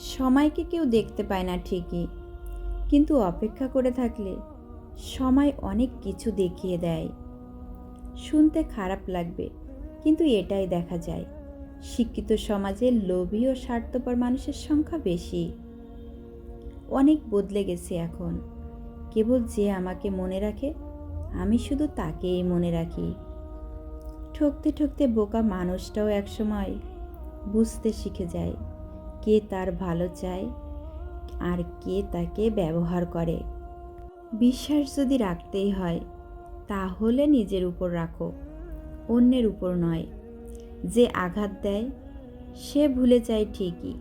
সময়কে কেউ দেখতে পায় না ঠিকই। কিন্তু অপেক্ষা করে থাকলে সময় অনেক কিছু দেখিয়ে দেয়। শুনতে খারাপ লাগবে, কিন্তু এটাই দেখা যায়। শিক্ষিত সমাজে লোভী ও স্বার্থপর মানুষের সংখ্যা বেশি। অনেক বদলে গেছে এখন। কেবল যে আমাকে মনে রাখে, আমি শুধু তাকেই মনে রাখি। ঠকতে ঠকতে বোকা মানুষটাও একসময় বুঝতে শিখে যায়। কে তার ভালো চায় আর কে তাকে ব্যবহার করে। বিশ্বাস যদি রাখতেই হয়, তাহলে নিজের উপর রাখো, অন্যের উপর নয়। যে আঘাত দেয়, সে ভুলে যায় ঠিকই,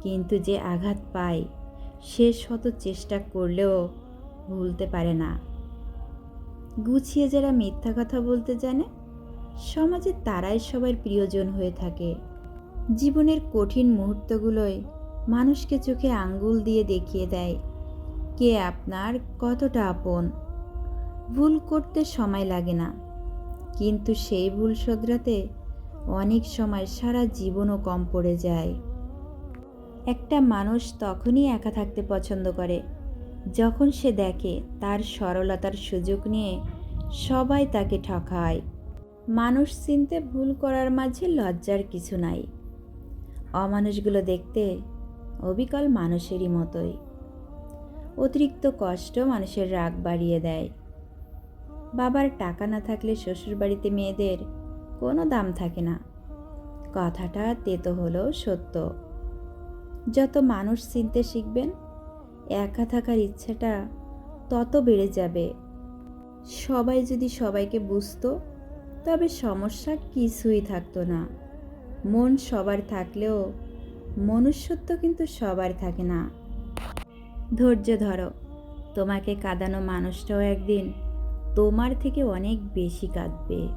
কিন্তু যে আঘাত পায়, সে শত চেষ্টা করলেও ভুলতে পারে না। গুছিয়ে যারা মিথ্যা কথা বলতে জানে, সমাজে তারাই সবার প্রিয়জন হয়ে থাকে। জীবনের কঠিন মুহূর্তগুলোয় মানুষকে চোখে আঙ্গুল দিয়ে দেখিয়ে দেয়, কে আপনার কতটা আপন। ভুল করতে সময় লাগে না, কিন্তু সেই ভুল শোধরাতে অনেক সময় সারা জীবনও কম পড়ে যায়। একটা মানুষ তখনই একা থাকতে পছন্দ করে, যখন সে দেখে তার সরলতার সুযোগ নিয়ে সবাই তাকে ঠকায়। মানুষ চিনতে ভুল করার মাঝে লজ্জার কিছু নাই। অমানুষগুলো দেখতে অবিকল মানুষেরই মতোই। অতিরিক্ত কষ্ট মানুষের রাগ বাড়িয়ে দেয়। বাবার টাকা না থাকলে শ্বশুরবাড়িতে মেয়েদের কোনো দাম থাকে না। কথাটা তেতো হলেও সত্য। যত মানুষ চিনতে শিখবেন, একা থাকার ইচ্ছাটা তত বেড়ে যাবে। সবাই যদি সবাইকে বুঝতো, তবে সমস্যা কিছুই থাকতো না। মন সবার থাকলেও মনুষ্যত্ব কিন্তু সবার থাকে না। ধৈর্য ধরো, তোমাকে কাঁদানো মানুষটাও একদিন তোমার থেকে অনেক বেশি কাঁদবে।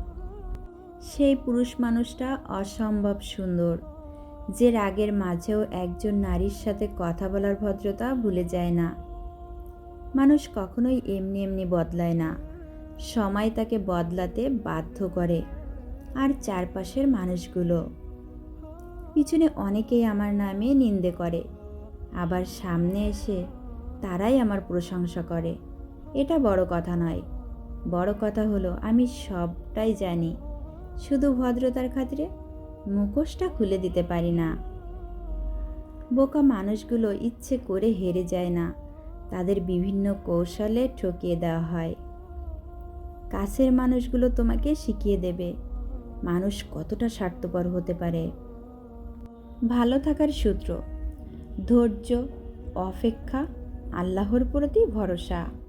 সেই পুরুষ মানুষটা অসম্ভব সুন্দর, যে রাগের মাঝেও একজন নারীর সাথে কথা বলার ভদ্রতা ভুলে যায় না। মানুষ কখনোই এমনি এমনি বদলায় না, সময় তাকে বদলাতে বাধ্য করে। আর চারপাশের মানুষগুলো পিছনে অনেকেই আমার নামে নিন্দে করে। আবার সামনে এসে তারাই আমার প্রশংসা করে। এটা বড় কথা নয়। বড় কথা হলো, আমি সবটাই জানি। শুধু ভদ্রতার খাতিরে মুখোশটা খুলে দিতে পারি না। বোকা মানুষগুলো ইচ্ছে করে হেরে যায় না। তাদের বিভিন্ন কৌশলে ঠকিয়ে দেওয়া হয়। কাছের মানুষগুলো তোমাকে শিখিয়ে দেবে। মানুষ কতটা স্বার্থপর হতে পারে। ভালো থাকার সূত্র। ধৈর্য অপেক্ষা আল্লাহর প্রতি ভরসা।